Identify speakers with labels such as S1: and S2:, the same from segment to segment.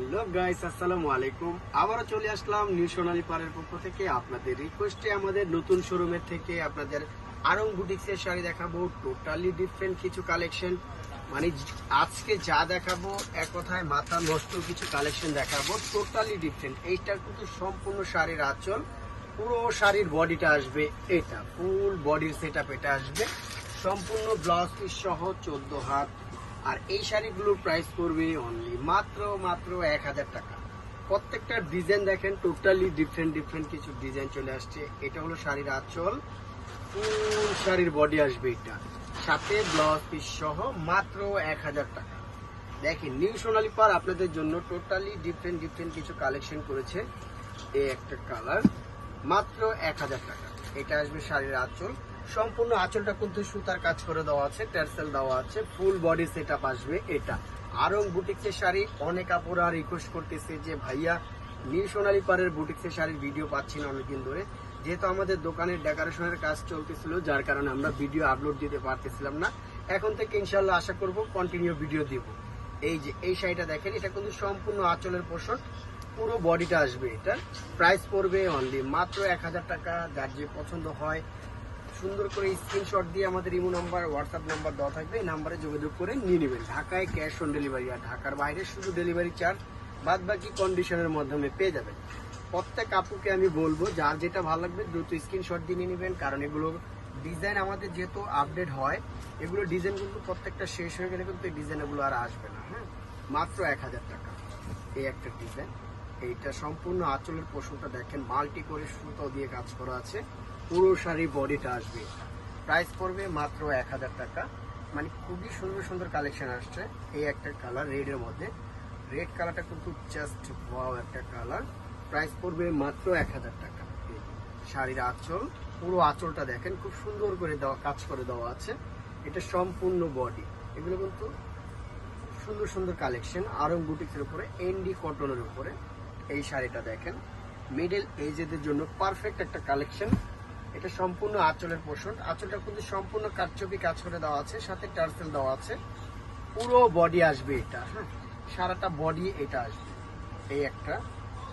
S1: Hello guys, আসসালামু আলাইকুম। আবারও চলে আসলাম নিউ সোনালী পাড়ের পক্ষ থেকে। আপনাদের রিকোয়েস্টে আমাদের নতুন শোরুমের থেকে আপনাদের আরং বুটিক্সের শাড়ি দেখাবো। টোটালি ডিফারেন্ট কিছু কালেকশন মানে আজকে যা দেখাবো, এক কথায় মাথা নষ্ট কিছু কালেকশন দেখাবো। টোটালি ডিফারেন্ট এইটা কিন্তু সম্পূর্ণ শাড়ির আঁচল। পুরো শাড়ির বডিটা আসবে এটা। ফুল বডির সেট এটা আসবে। সম্পূর্ণ ব্লাউজ পিস সহ চোদ্দ হাত আর এই শাড়িগুলোর প্রাইস পড়বে অনলি মাত্র মাত্র এক হাজার টাকা। প্রত্যেকটা ডিজাইন দেখেন টোটালি ডিফারেন্ট ডিফারেন্ট কিছু ডিজাইন চলে আসছে। এটা হলো শাড়ির আঁচল ফুল শাড়ির বডি আসবে এটা। সাথে ব্লাউজ পিস সহ মাত্র এক হাজার টাকা। দেখেন নিউ সোনালি পার আপনাদের জন্য টোটালি ডিফারেন্ট ডিফারেন্ট কিছু কালেকশন করেছে। এই একটা কালার মাত্র এক হাজার টাকা। এটা আসবে শাড়ির আঁচল। সম্পূর্ণ আঁচলটা কিন্তু সুতার কাজ করে দেওয়া আছে, টার্সেল দেওয়া আছে ফুল বডি সেট আসবে এটা। আরং বুটিক্সের শাড়ি, অনেক আপুরা রিকোয়েস্ট করতেছে যে, ভাইয়া, নীল সোনালী পাড়ের বুটিক্সের শাড়ির ভিডিও পাচ্ছি না অনেকদিন ধরে। যেহেতু আমাদের দোকানের ডেকোরেশনের কাজ চলতেছিল, যার কারণে আমরা ভিডিও আপলোড দিতে পারতেছিলাম না। এখন থেকে ইনশাল্লাহ আশা করব কন্টিনিউ ভিডিও দিব। এই যে, এই শাড়িটা দেখেন, এটা কিন্তু সম্পূর্ণ আঁচলের পোষণ পুরো বডিটা আসবে এটা প্রাইস পড়বে অনলি মাত্র এক হাজার টাকা, যার যে পছন্দ হয় সুন্দর করে স্ক্রিনশট দিয়ে আমাদের ইমো নাম্বার হোয়াটসঅ্যাপ নাম্বার দেওয়া থাকবে। এই নাম্বারে যোগাযোগ করে নিয়ে নেবেন। ঢাকায় ক্যাশ অন ডেলিভারি আর ঢাকার বাইরে শুধু ডেলিভারি চার্জ বাদ বাকি কন্ডিশনের মাধ্যমে পেয়ে যাবেন। প্রত্যেক আপুকে আমি বলব, যার যেটা ভালো লাগবে দ্রুত স্ক্রিনশট দিয়ে নিয়ে নেবেন, কারণ এগুলো ডিজাইন আমাদের যেহেতু আপডেট হয়, এগুলো ডিজাইন কিন্তু প্রত্যেকটা শেষ হয়ে গেলে কিন্তু এই ডিজাইনগুলো আর আসবে না হ্যাঁ? মাত্র এক হাজার টাকা। এই একটা ডিজাইন এইটা সম্পূর্ণ আঁচলের পোষণটা দেখেন, মাল্টি করে সুতো দিয়ে কাজ করা আছে। পুরো শাড়ি বডিটা আসবে। প্রাইস পড়বে মাত্র এক হাজার টাকা। মানে খুবই সুন্দর সুন্দর কালেকশন আসছে। এই একটা কালার রেডের মধ্যে। রেড কালারটা কিন্তু জাস্ট ওয়াও একটা কালার প্রাইস পড়বে মাত্র এক হাজার টাকা। শাড়ির আঁচল, পুরো আঁচলটা দেখেন, খুব সুন্দর করে দেওয়া, কাজ করে দেওয়া আছে। এটা সম্পূর্ণ বডি এগুলো কিন্তু সুন্দর সুন্দর কালেকশন আরং বুটিক্সের উপরে এনডি কটনের উপরে। এই শাড়িটা দেখেন। মিডল এজেদের জন্য পারফেক্ট একটা কালেকশন এটা সম্পূর্ণ আঁচলের পোষণ। আঁচলটা কিন্তু সম্পূর্ণ কারচুপি কাজ করে দেওয়া আছে, সাথে টার্সেল দেওয়া আছে। পুরো বডি আসবে এটা হ্যাঁ? সারাটা বডি এটা আসবে। এই একটা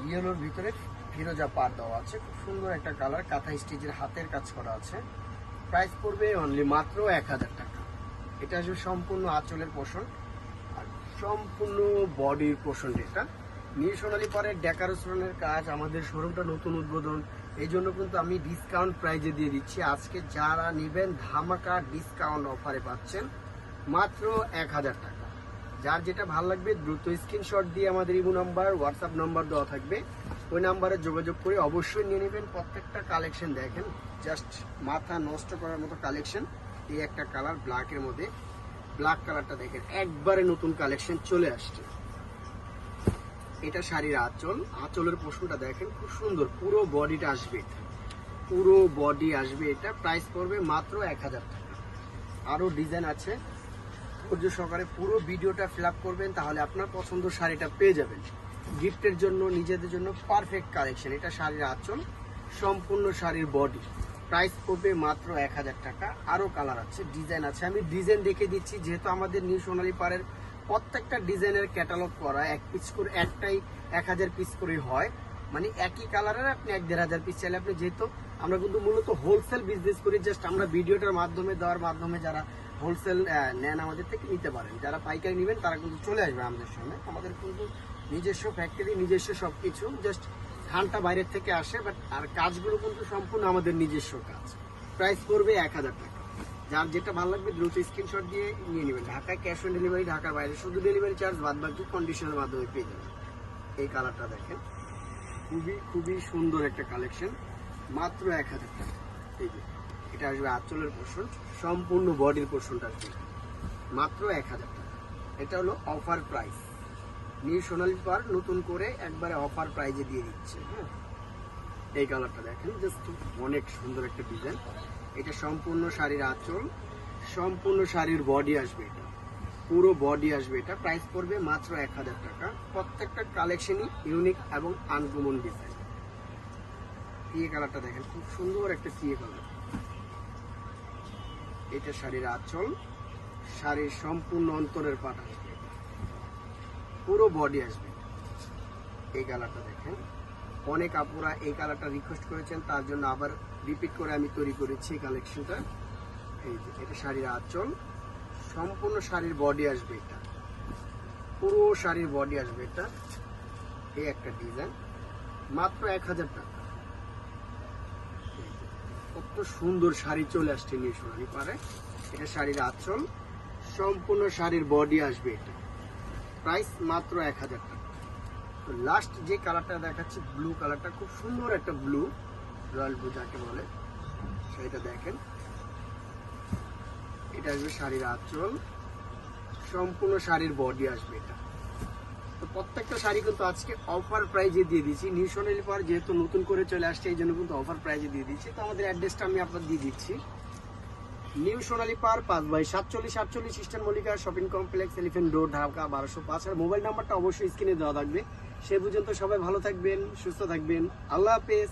S1: ইয়েলোর ভিতরে ফিরোজা পার দেওয়া আছে। খুব সুন্দর একটা কালার কাঁথা স্টিচের হাতের কাজ করা আছে। প্রাইস পড়বে অনলি মাত্র এক হাজার টাকা। এটা আসবে সম্পূর্ণ আঁচলের পোষণ। আর সম্পূর্ণ বডির পোষণ এটা। নীল সোনালী পাড়ের ডেকারেশনের কাজ, আমাদের শোরুমটা নতুন উদ্বোধন এই জন্য কিন্তু আমি ডিসকাউন্ট প্রাইজে দিয়ে দিচ্ছি। আজকে যারা নেবেন ধামাকা ডিসকাউন্ট অফারে পাচ্ছেন, মাত্র এক হাজার টাকা। যার যেটা ভালো লাগবে, দ্রুত স্ক্রিনশট দিয়ে আমাদের ইমো নাম্বার হোয়াটসঅ্যাপ নাম্বার দেওয়া থাকবে। ওই নাম্বারে যোগাযোগ করে অবশ্যই নিয়ে নেবেন। প্রত্যেকটা কালেকশন দেখেন জাস্ট মাথা নষ্ট করার মতো কালেকশন এই একটা কালার ব্ল্যাকের মধ্যে। ব্ল্যাক কালারটা দেখেন, একবারে নতুন কালেকশন চলে আসছে। এটা শাড়ির আঁচল। আঁচলের পশুটা দেখেন, খুব সুন্দর, পুরো বডিটা আসবে পুরো বডি আসবে এটা প্রাইস পড়বে মাত্র এক হাজার টাকা। আরও ডিজাইন আছে। ধৈর্য সহকারে পুরো ভিডিওটা ফিল করবেন, তাহলে আপনার পছন্দ শাড়িটা পেয়ে যাবেন। গিফটের জন্য, নিজেদের জন্য পারফেক্ট কালেকশন এটা শাড়ির আঁচল, সম্পূর্ণ শাড়ির বডি প্রাইস পড়বে মাত্র এক হাজার টাকা। আরও কালার আছে ডিজাইন আছে। আমি ডিজাইন দেখে দিচ্ছি, যেহেতু আমাদের নিউ সোনালি পাড়ের প্রত্যেকটা ডিজাইনের ক্যাটালগ করা, এক পিস করে, একটাই এক হাজার পিস করে হয়। মানে একই কালারের আপনি এক দেড় হাজার পিস চাইলে আপনি যেহেতু আমরা কিন্তু মূলত হোলসেল বিজনেস করি জাস্ট আমরা ভিডিওটার মাধ্যমে, দেওয়ার মাধ্যমে যারা হোলসেল নেন আমাদের থেকে নিতে পারেন। যারা পাইকারি নেবেন, তারা কিন্তু চলে আসবে আমাদের সঙ্গে আমাদের কিন্তু নিজস্ব ফ্যাক্টরি নিজস্ব সব কিছু জাস্ট ধানটা বাইরের থেকে আসে বাট আর কাজগুলো কিন্তু সম্পূর্ণ আমাদের নিজস্ব কাজ। প্রাইস পড়বে এক হাজার টাকা। যার যেটা ভালো লাগবে দ্রুত স্ক্রিনশট দিয়ে নিয়ে নেবেন। ঢাকায় ক্যাশ অন ডেলিভারি ঢাকার বাইরে শুধু ডেলিভারি চার্জ বাদ বাকি কন্ডিশনের মাধ্যমে পেয়ে যাবেন। এই কালারটা দেখেন। খুবই খুবই সুন্দর একটা কালেকশন মাত্র এক হাজার টাকা। এই যে, এটা আসবে আঁচলের পোর্শন সম্পূর্ণ বডির পোর্শনটা আসবে। মাত্র এক হাজার টাকা। এটা হলো অফার প্রাইস নিউ সোনালি পার নতুন করে একবারে অফার প্রাইজে দিয়ে দিচ্ছে হ্যাঁ? এই কালারটা দেখেন জাস্ট অনেক সুন্দর একটা ডিজাইন এটা সম্পূর্ণ শাড়ির আঁচল, সম্পূর্ণ শাড়ির বডি আসবে এটা। পুরো বডি আসবে এটা। প্রাইস পড়বে মাত্র এক হাজার টাকা। প্রত্যেকটা কালেকশনই ইউনিক এবং আনকমন ডিজাইন সিএ কালারটা দেখেন, খুব সুন্দর একটা সিএ কালার এটা শাড়ির আঁচল, শাড়ির সম্পূর্ণ অন্তরের পাট আসবে পুরো বডি আসবে এই কালারটা দেখেন। অনেক আপুরা এই কালারটা রিকোয়েস্ট করেছেন, তার জন্য আবার রিপিট করে আমি তৈরি করেছি কালেকশনটা এই যে, এটা শাড়ির আঁচল। সম্পূর্ণ শাড়ির বডি আসবে এটা। পুরো শাড়ির বডি আসবে এটা। এই একটা ডিজাইন মাত্র এক হাজার টাকা। কত সুন্দর শাড়ি চলে আসছে নিয়ে সোনালি পারে এটা শাড়ির আঁচল। সম্পূর্ণ শাড়ির বডি আসবে এটা। প্রাইস মাত্র এক হাজার টাকা। লাস্ট যে কালারটা দেখাচ্ছি ব্লু কালারটা খুব সুন্দর একটা ব্লু রয়্যাল ব্লু যাকে বলে, সেটা দেখেন। এটা আসবে শাড়ির আচরণ সম্পূর্ণ শাড়ির বডি আসবে এটা। তো প্রত্যেকটা শাড়ি কিন্তু আজকে অফার প্রাইজে দিয়ে দিচ্ছি। নিউ সোনালি যেহেতু নতুন করে চলে আসছে, এই জন্য কিন্তু অফার প্রাইজে দিয়ে দিচ্ছি। তো আমাদের অ্যাড্রেসটা আমি আপনার দিয়ে দিচ্ছি। নিউ সোনালী পার পাঁচ বাই সাতচল্লিশ সাতচল্লিশ Eastern Mallika shopping complex Elephant Road Dhaka বারোশো পাঁচ। আর মোবাইল নাম্বারটা অবশ্যই স্ক্রিনে দেওয়া থাকবে। সে পর্যন্ত সবাই ভালো থাকবেন, সুস্থ থাকবেন। আল্লাহ হাফেজ।